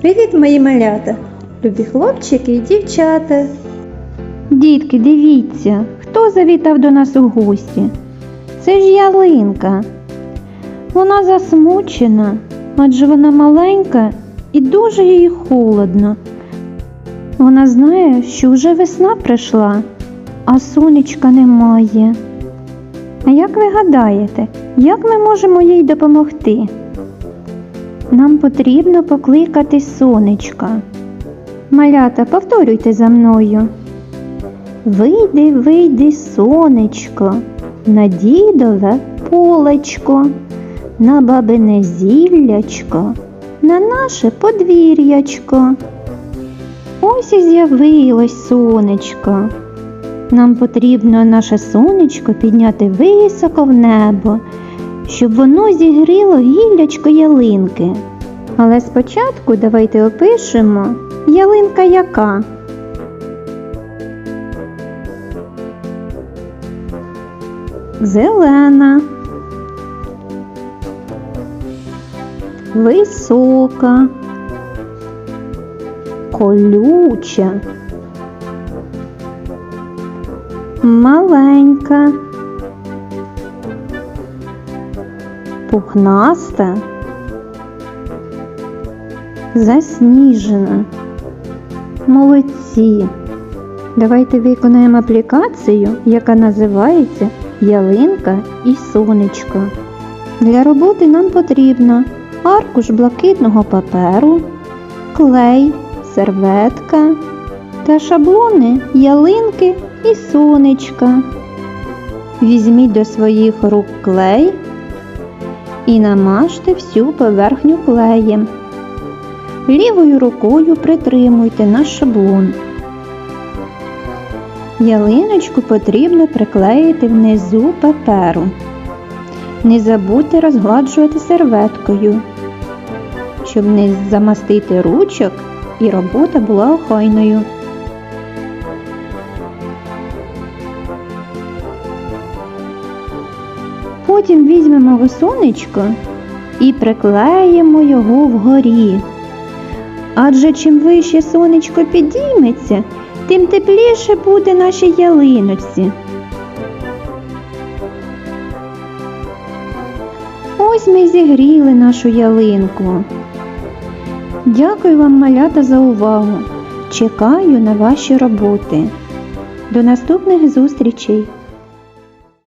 Привіт, мої малята, любі хлопчики і дівчата. Дітки, дивіться, хто завітав до нас у гості? Це ж ялинка. Вона засмучена, адже вона маленька і дуже їй холодно. Вона знає, що вже весна прийшла, а сонечка немає. А як ви гадаєте, як ми можемо їй допомогти? Нам потрібно покликати сонечка. Малята, повторюйте за мною. Вийди, вийди, сонечко, на дідове полечко, на бабине зіллячко, на наше подвір'ячко. Ось і з'явилось сонечко. Нам потрібно наше сонечко підняти високо в небо, щоб воно зігріло гіллячко ялинки. Але спочатку давайте опишемо ялинка яка. Зелена, висока, колюча, маленька, пухнаста, засніжена. Молодці! Давайте виконаємо аплікацію, яка називається Ялинка і сонечко. Для роботи нам потрібно аркуш блакитного паперу, клей, серветка та шаблони ялинки і сонечка. Візьміть до своїх рук клей і намажте всю поверхню клеєм. Лівою рукою притримуйте наш шаблон. Ялиночку потрібно приклеїти внизу паперу. Не забудьте розгладжувати серветкою, щоб не замастити ручок і робота була охайною. Потім візьмемо сонечко і приклеїмо його вгорі. Адже чим вище сонечко підійметься, тим тепліше буде нашій ялиночці. Ось ми зігріли нашу ялинку. Дякую вам, малята, за увагу. Чекаю на ваші роботи. До наступних зустрічей!